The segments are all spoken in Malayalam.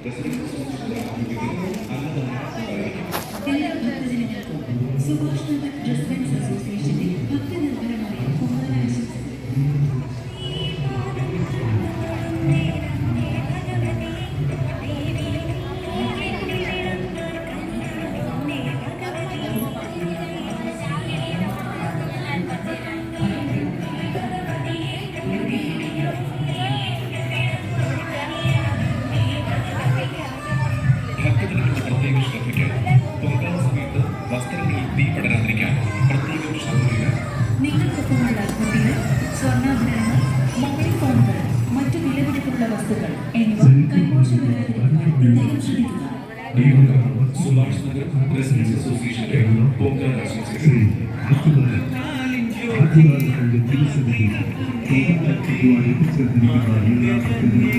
എല്ലാ ഭക്തജനങ്ങൾക്കും സുഭാഷ് നഗർ റെസിഡൻസ് അസോസിയേഷന്റെ ഭക്തനിർഭരമായ കുട്ടികൾ സ്വർണാഭരണങ്ങൾ മൊബൈൽ ഫോണുകൾ മറ്റു വിലപിടിപ്പുള്ള വസ്തുക്കൾ എന്നിവ കൈമോശം വരാതിരിക്കാൻ പ്രത്യേകം ശ്രദ്ധിക്കുക സുഭാഷ് നഗർ റെസിഡൻസ് അസോസിയേഷന്റെ പൊങ്കാല ആശംസകൾ. ആദ്യകാലത്തിന്റെ തിരുസന്നിധി ഏകാഗ്രതയോടെ എത്തിച്ചേർന്നിരിക്കുന്ന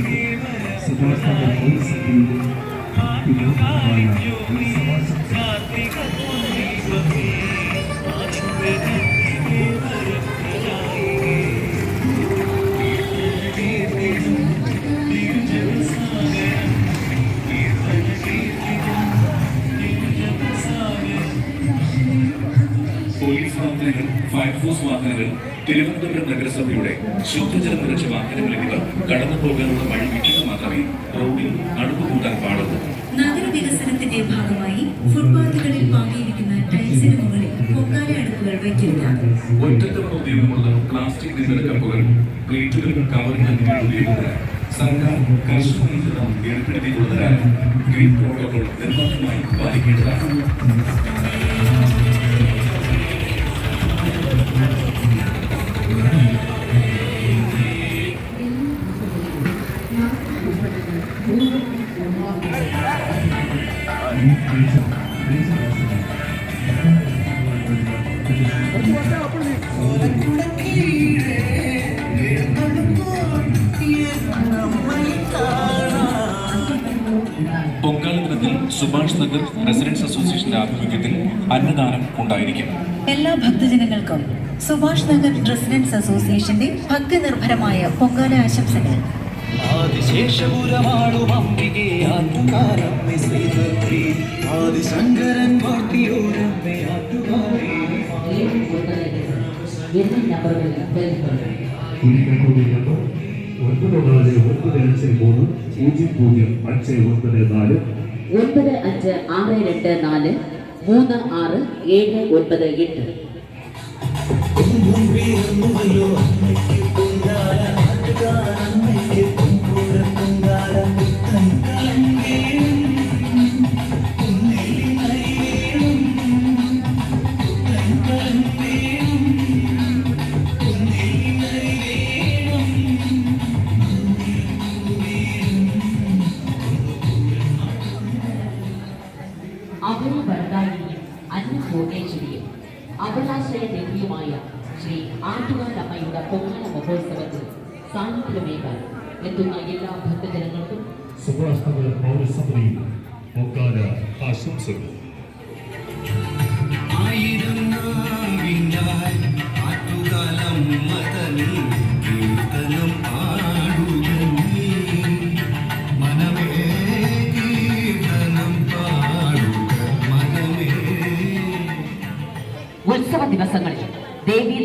വാഹനങ്ങൾ ഫയർഫോഴ്സ് വാഹനങ്ങൾ തിരുവനന്തപുരം നഗരസഭയുടെ ശുദ്ധജലം നിറച്ച വാഹനങ്ങൾ എന്നിവ കടന്നു പോകാനുള്ള വഴി വിട്ടിട്ട് മാത്രമേ റോഡിൽ അടുപ്പ് കൂട്ടാൻ പാടുള്ളൂ. നഗരവികസനത്തിന്റെ ഭാഗമായി ഫുട്പാത്തുകളിൽ പാകിയിരിക്കുന്ന ടൈൽസിന് മുകളിൽ പൊങ്കാല അടുപ്പുകൾ വയ്ക്കില്ല ഒറ്റത്തവണ ഉപയോഗമുള്ള പ്ലാസ്റ്റിക് നിർമ്മിത കപ്പുകൾ പ്ലേറ്റുകൾ കവറുകൾ എന്നിവയുടെ ഉപയോഗത്തിന് സർക്കാർ കർശന നിയന്ത്രണം ഏർപ്പെടുത്തിയിട്ടുള്ളതിനാൽ ഗ്രീൻ പ്രോട്ടോകോൾ നിർബന്ധമായി പാലിക്കേണ്ടതാണ് പൊങ്കാല ദിനത്തിൽ സുഭാഷ് നഗർ റെസിഡൻസ് അസോസിയേഷന്റെ ആഭിമുഖ്യത്തിൽ അന്നദാനം ഉണ്ടായിരിക്കും. എല്ലാ ഭക്തജനങ്ങൾക്കും സുഭാഷ് നഗർ റെസിഡൻസ് അസോസിയേഷന്റെ ഭക്തിനിർഭരമായ പൊങ്കാല ആശംസകൾ. അംബികെ ആദിശങ്കരൻ ആറ്റുകാരേ ഒൻപത് അഞ്ച് ആറ് രണ്ട് നാല് മൂന്ന് ആറ് ഏഴ് ഒൻപത് എട്ട്. വേണം അവന വരദായിനിയും അന്നഭോഗേശ്വരിയും അവലാശ്രയ ദേവിയുമായ ശ്രീ ആറ്റുകാലമ്മയുടെ പൊങ്കാല മഹോത്സവത്തിൽ സാന്നിധ്യമേകാൻ എത്തുന്ന എല്ലാ ഭക്തജനങ്ങൾക്കും സുഭാഷ് നഗർ പൗരസഭയിൽ ആശംസകൾ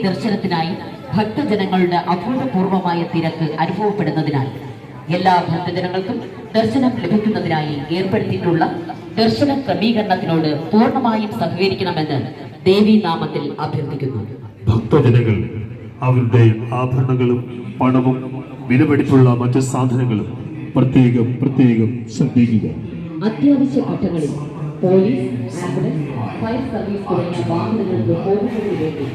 ദർശനത്തിനായി ഭക്തജനങ്ങളുടെ അഭൂതപൂർവമായ തിരക്ക് അനുഭവപ്പെടുന്നതിനാൽ എല്ലാ ഭക്തജനങ്ങൾക്കും ദർശനം ലഭിക്കുന്നതിനായി ഏർപ്പെടുത്തിയിട്ടുള്ള ദർശന ക്രമീകരണത്തിനോട് പൂർണമായും സഹകരിക്കണമെന്ന് ദേവീനാമത്തിൽ അഭ്യർത്ഥിക്കുന്നു. ഭക്തജനങ്ങൾ അവരുടെ ആഭരണങ്ങളും പണവും വിലപിടിപ്പുള്ള മറ്റ് സാധനങ്ങളും പ്രത്യേകം പ്രത്യേകം ശ്രദ്ധിക്കുക. അത്യാവശ്യ ഘട്ടങ്ങളിൽ പോലീസ് ആംബുലൻസ് ഫയർ സർവീസ് തുടങ്ങിയ വാഹനങ്ങൾക്ക് പോകുന്നതിന് വേണ്ടി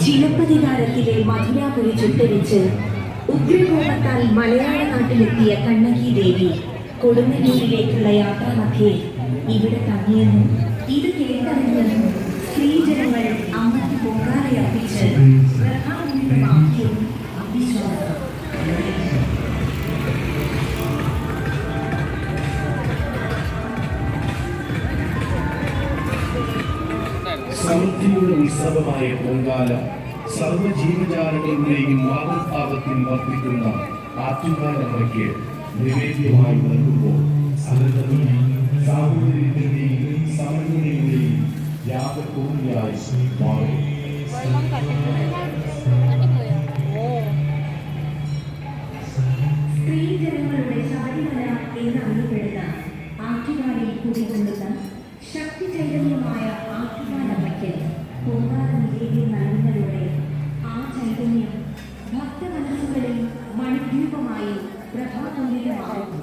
ചിലപ്പതികാരത്തിലെ മധുരാപുരി ചുട്ടരിച്ച് ഉഗ്രകോപത്താൽ മലയാള നാട്ടിലെത്തിയ കണ്ണകി ദേവി കൊടുങ്ങല്ലൂരിലേക്കുള്ള യാത്രാമധ്യേ ഇവിടെ തങ്ങിയെന്നും ഇത് കേട്ടറിഞ്ഞെന്നും സ്ത്രീജനങ്ങൾ അമ്മയ്ക്ക് പൊങ്കാലയർപ്പിച്ച് പ്രധാനമാക്കിയെന്നും സമൃദ്ധിയുടെ ഉത്സവമായ പൊങ്കാല സർവജീവജാലങ്ങളുടെയും മാതൃഭാവത്തിൽ വർദ്ധിക്കുന്ന ആറ്റുകാലമ്മയ്ക്ക് നിവേദ്യമായി നൽകുമ്പോൾ അനന്തതയും സാഹോദര്യത്തിന്റെയും സമന്വയത്തിന്റെയും യാഗഭൂമിയായി മാറും. പൂർണാനന്ദിയിൽ നനഞ്ഞതോടെ ആ ചൈതന്യം ഭക്തമനസ്സുകളിൽ മണിദ്വീപമായി പ്രഭാതമൂല്യമാകുന്നു